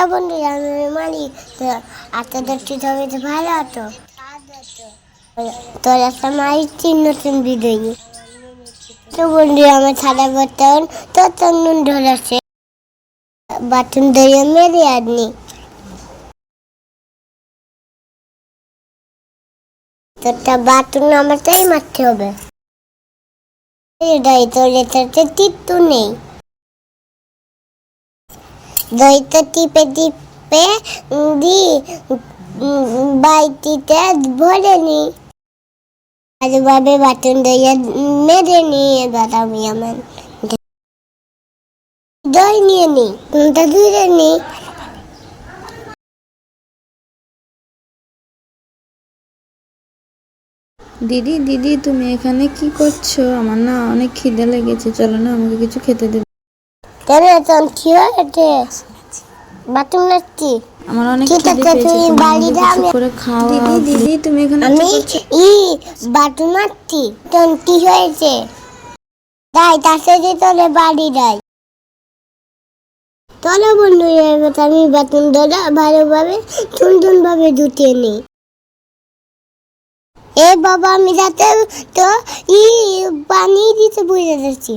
তা বন্ধু আমি মালিক আপনাদের ঠিক হবে তো ভালো হতো তোর একটা মারিছি নতুন ভিডিও তো বন্ধু, আমার ছাড়া বর্তমান তো তোর নুন ধরেছে বাটন ধরে মেরে আননি তোরটা বাটন আমারটাই মারতে হবে। তোর এটাতে টিপু নেই। দইটা টিপে টিপে দি বাইটিতে ভরে নি। ভালোভাবে বাটন দইয়া মেরে নি, এবার আমি আমার দই নিয়ে নি কোনটা ধুয়ে নি। দিদি দিদি, তুমি এখানে কি করছ? আমার না অনেক খিদে লেগেছে। চলো না, আমাকে কিছু খেতে দেবে। কেন কি হয়েছে? নাচছি আমার অনেক খিদে পেয়েছে আমি- করে খাওয়া দিদি দিদি তুমি এখানে আমি ই মারছি তখন কি? হয়েছে? তাই তার সাথে তোলে বাড়ি যাই চলো বন্ধু এবার আমি বাটন ধরে ভালোভাবে সুন্দর ভাবে ধুতিয়ে নিই। এ বাবা আমি যাতে তো ই পানি দিতে বুঝে যাচ্ছি।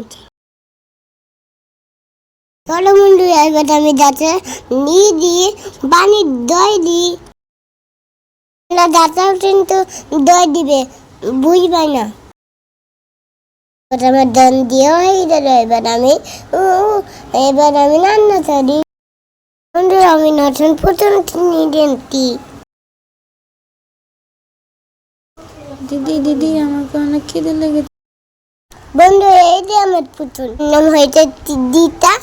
চলো এবার আমি যাতে নি দিয়ে পানি দই দিই। না দাঁতাও কিন্তু দই দিবে বুঝবে না। আমার দান দিয়ে হয়ে গেল এবার আমি এবার আমি রান্না করি বন্ধু আমি নতুন প্রথম নিদেনটি দিদি দিদি আমাকে অনেক খিদে লেগেছে। বন্ধু এই যে আমার পুতুল নাম হইতে দিতা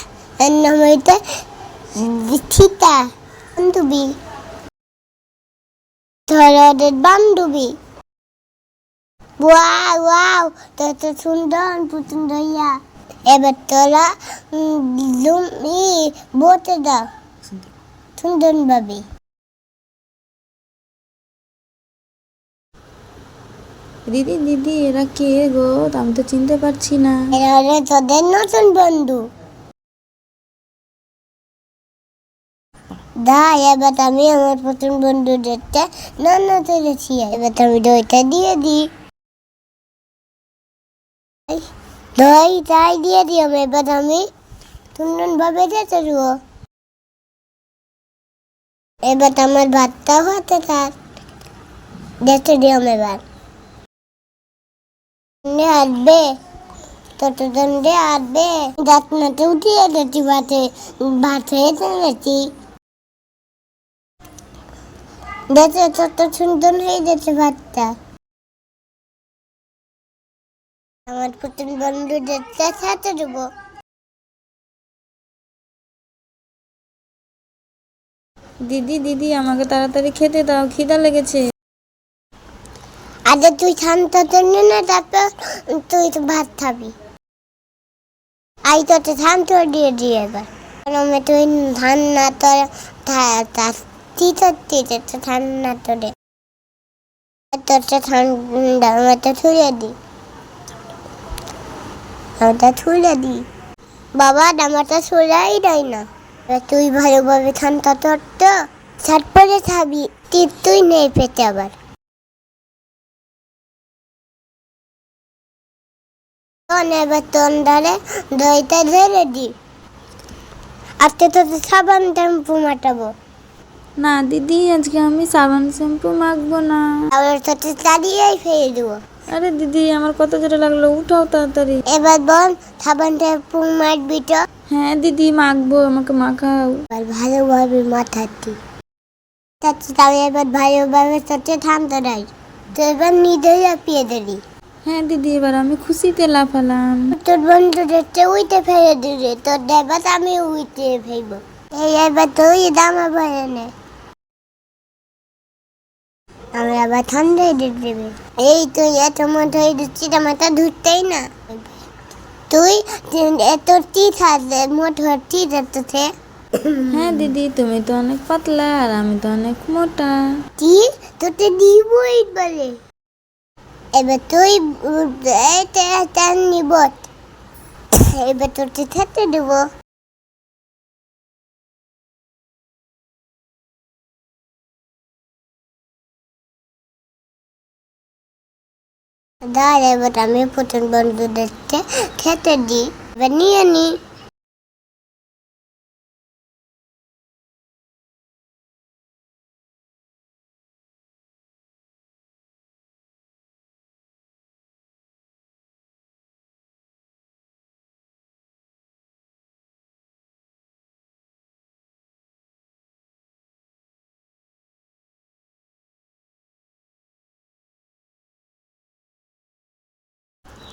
আর নাম হইতে থিতা বান্ধবী ধরনের বান্ধবী ওয়াও ওয়াও তোর তো সুন্দর পুতুল দইয়া এবার তোরা লুম- ই দাও সুন্দর ভাবে দিদি দিদি এরা কে গো আমি তো চিনতে পারছি না এরা তোদের নতুন বন্ধু এবার আমি আমার দিয়ে দিয়ে ভাতটা হতে থাক। যেতে আমি এবার। আসবে। ততদণ্ডে আসবে। যাতনাতে উঠিয়ে গেছি ভাতে। ভাত হয়ে দেখে তত সুন্দর হয়ে গেছে ভাতটা আমার প্রথম বন্ধুদের সাথে দেবো দিদি দিদি আমাকে তাড়াতাড়ি খেতে দাও খিদা লেগেছে। আগে তুই শান্ত জন্য না তারপর তুই তো ভাত খাবি। আই তোতে শান্ত দিয়ে দিয়ে এবার। তুই ধান না তোর তিতে তিতে ধান না তোরে তোরটা ঠান্ডা আমি তো ছুড়ে দিই আমারটা ছুড়ে দিই বাবা আমারটা ছুড়াই দেয় না তুই ভালোভাবে ঠান্ডা তোর তো ছাট পরে খাবি তুই নেই পেতে আবার। এবার তন্ডারে দইটা ঢেলে দি। আজকে তো সাবান টেম্পু মাটাবো। না দিদি আজকে আমি সাবান শ্যাম্পু মাখবো না। আবার চালিয়েই ফেলে দেবো। আরে দিদি আমার কত জোরে লাগল উঠাও তাড়াতাড়ি। এবার বল সাবান টেম্পু মারবি তো? হ্যাঁ দিদি মাখবো আমাকে মাখাও। এবার ভালোভাবে মাথাটি। তাতে আমি এবার ভালোভাবে সাথে থামতে নাই। তো এবার নিজেই পিয়ে দিলি। হ্যাঁ দিদি এবার আমি খুশিতে লাফালাম। তোর বন্ধুদের উইতে ফেলে দিলে। তোর দেবাত আমি উইতে ফেলব। এই এবার তুই দামা ভরে নে আমি আবার ঠান্ডায় দিয়ে দেবে। এই তুই এত মত দিচ্ছি মাথা ধুতেই না। তুই এত টি থাকলে মোট টি যেতে হ্যাঁ দিদি তুমি তো অনেক পাতলা আর আমি তো অনেক মোটা। টি তোতে দিবই বলে। এবার তুই এটা নিব। এবার তোর খেতে দেবো। দাঁড়া এবার আমি প্রথম বন্ধুদেরকে খেতে দিই নিয়ে নিই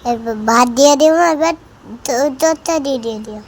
এবার ভাত দিয়ে দিব এবার তোরটা দিয়ে দিয়ে দিও।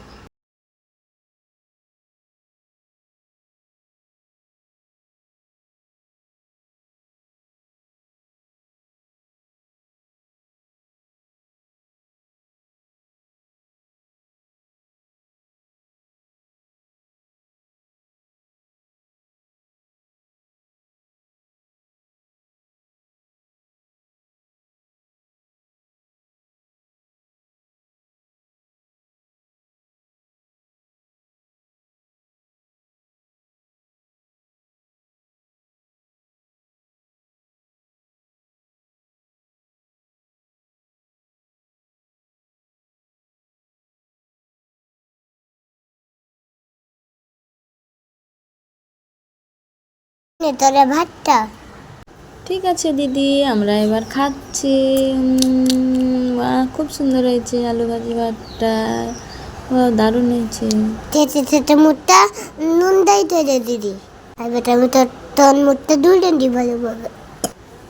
নে ভাতটা। ঠিক আছে দিদি আমরা এবার খাচ্ছি। খুব সুন্দর হয়েছে আলু ভাজি ভাতটা। দারুণ হয়েছে। খেতে খেতে মুখটা নুন দেয় তো দিদি। এবার আমি তোর তোর মুখটা ধুলে দিই ভালোভাবে।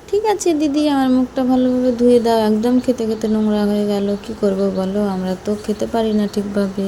ঠিক আছে দিদি আমার মুখটা ভালোভাবে ধুয়ে দাও। একদম খেতে খেতে নোংরা হয়ে গেল। কি করব বলো? আমরা তো খেতে পারি না ঠিকভাবে।